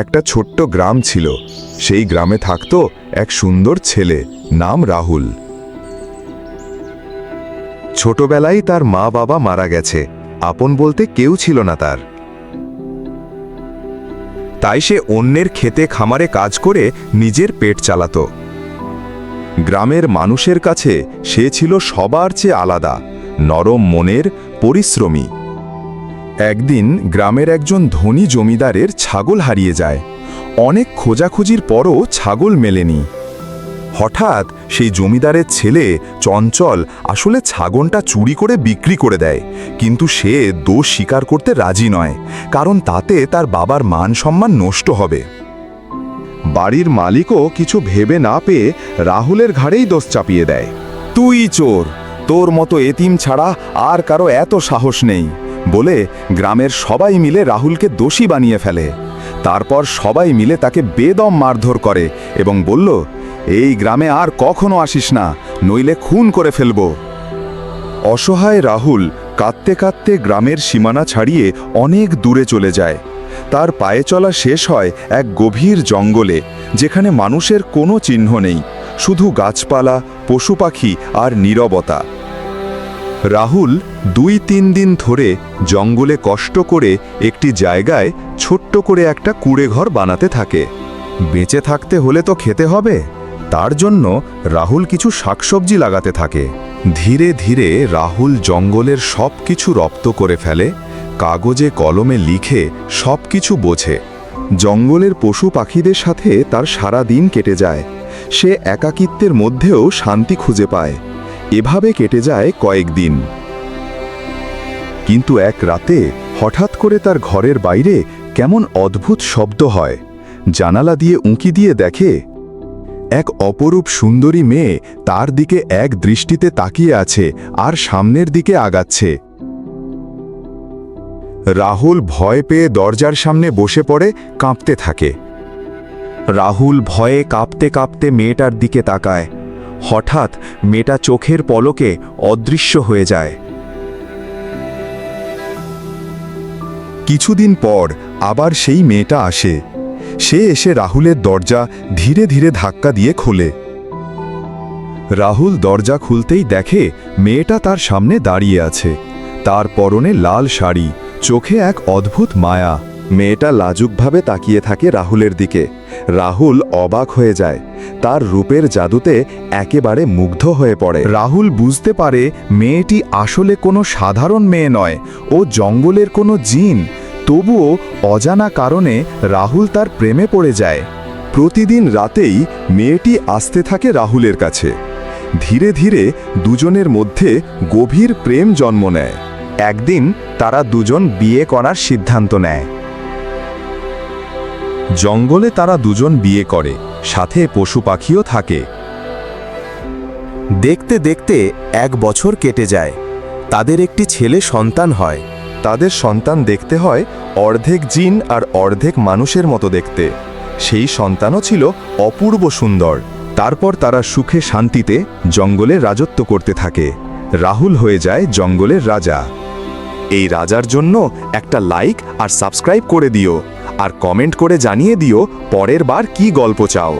একটা ছোট্ট গ্রাম ছিল। সেই গ্রামে থাকতো এক সুন্দর ছেলে, নাম রাহুল। ছোটবেলায় তার মা বাবা মারা গেছে। আপন বলতে কেউ ছিল না তার। তাই সে অন্যের খেতে খামারে কাজ করে নিজের পেট চালাতো। গ্রামের মানুষের কাছে সে ছিল সবার চেয়ে আলাদা, নরম মনের, পরিশ্রমী। একদিন গ্রামের একজন ধনী জমিদারের ছাগল হারিয়ে যায়। অনেক খোঁজাখুঁজির পরও ছাগল মেলেনি। হঠাৎ সেই জমিদারের ছেলে চঞ্চল আসলে ছাগলটা চুরি করে বিক্রি করে দেয়, কিন্তু সে দোষ স্বীকার করতে রাজি নয়, কারণ তাতে তার বাবার মান সম্মান নষ্ট হবে। বাড়ির মালিকও কিছু ভেবে না পেয়ে রাহুলের ঘাড়েই দোষ চাপিয়ে দেয়। তুই চোর! তোর মতো এতিম ছাড়া আর কারও এত সাহস নেই। বলে গ্রামের সবাই মিলে রাহুলকে দোষী বানিয়ে ফেলে। তারপর সবাই মিলে তাকে বেদম মারধর করে এবং বলল, এই গ্রামে আর কখনো আসিস না, নইলে খুন করে ফেলব। অসহায় রাহুল কাঁদতে কাঁদতে গ্রামের সীমানা ছাড়িয়ে অনেক দূরে চলে যায়। তার পায়ে চলা শেষ হয় এক গভীর জঙ্গলে, যেখানে মানুষের কোনো চিহ্ন নেই, শুধু গাছপালা, পশু পাখি আর নীরবতা। রাহুল দুই তিন দিন ধরে জঙ্গলে কষ্ট করে একটি জায়গায় ছোট্ট করে একটা কুড়েঘর বানাতে থাকে। বেঁচে থাকতে হলে তো খেতে হবে। তার জন্য রাহুল কিছু শাকসবজি লাগাতে থাকে। ধীরে ধীরে রাহুল জঙ্গলের সব কিছু রপ্ত করে ফেলে, কাগজে কলমে লিখে সব কিছু বোঝে। জঙ্গলের পশু পাখিদের সাথে তার সারা দিন কেটে যায়। সে একাকিত্বের মধ্যেও শান্তি খুঁজে পায়। এভাবে কেটে যায় কয়েকদিন কিন্তু এক রাতে হঠাৎ করে তার ঘরের বাইরে কেমন অদ্ভুত শব্দ হয়। জানালা দিয়ে উঁকি দিয়ে দেখে এক অপরূপ সুন্দরী মেয়ে তার দিকে এক দৃষ্টিতে তাকিয়ে আছে আর সামনের দিকে আগাচ্ছে। রাহুল ভয় পেয়ে দরজার সামনে বসে পড়ে, কাঁপতে থাকে। রাহুল ভয়ে কাঁপতে কাঁপতে মেয়েটার দিকে তাকায়। হঠাৎ মেয়েটা চোখের পলকে অদৃশ্য হয়ে যায়। কিছুদিন পর আবার সেই মেয়েটা আসে। সে এসে রাহুলের দরজা ধীরে ধীরে ধাক্কা দিয়ে খোলে। রাহুল দরজা খুলতেই দেখে মেয়েটা তার সামনে দাঁড়িয়ে আছে। তার পরনে লাল শাড়ি, চোখে এক অদ্ভুত মায়া। মেয়েটা লাজুকভাবে তাকিয়ে থাকে রাহুলের দিকে। রাহুল অবাক হয়ে যায়। তার রূপের জাদুতে একেবারে মুগ্ধ হয়ে পড়ে। রাহুল বুঝতে পারে মেয়েটি আসলে কোনো সাধারণ মেয়ে নয়, ও জঙ্গলের কোনো জিন। তবুও অজানা কারণে রাহুল তার প্রেমে পড়ে যায়। প্রতিদিন রাতেই মেয়েটি আসতে থাকে রাহুলের কাছে। ধীরে ধীরে দুজনের মধ্যে গভীর প্রেম জন্ম নেয়। একদিন তারা দুজন বিয়ে করার সিদ্ধান্ত নেয়। জঙ্গলে তারা দুজন বিয়ে করে, সাথে পশু পাখিও থাকে। দেখতে দেখতে এক বছর কেটে যায়। তাদের একটি ছেলে সন্তান হয়। তাদের সন্তান দেখতে হয় অর্ধেক জিন আর অর্ধেক মানুষের মতো দেখতে। সেই সন্তানও ছিল অপূর্ব সুন্দর। তারপর তারা সুখে শান্তিতে জঙ্গলে রাজত্ব করতে থাকে। রাহুল হয়ে যায় জঙ্গলের রাজা। এই রাজার জন্য একটা লাইক আর সাবস্ক্রাইব করে দিও। আর কমেন্ট করে জানিয়ে দিও পরের বার কি গল্প চাও।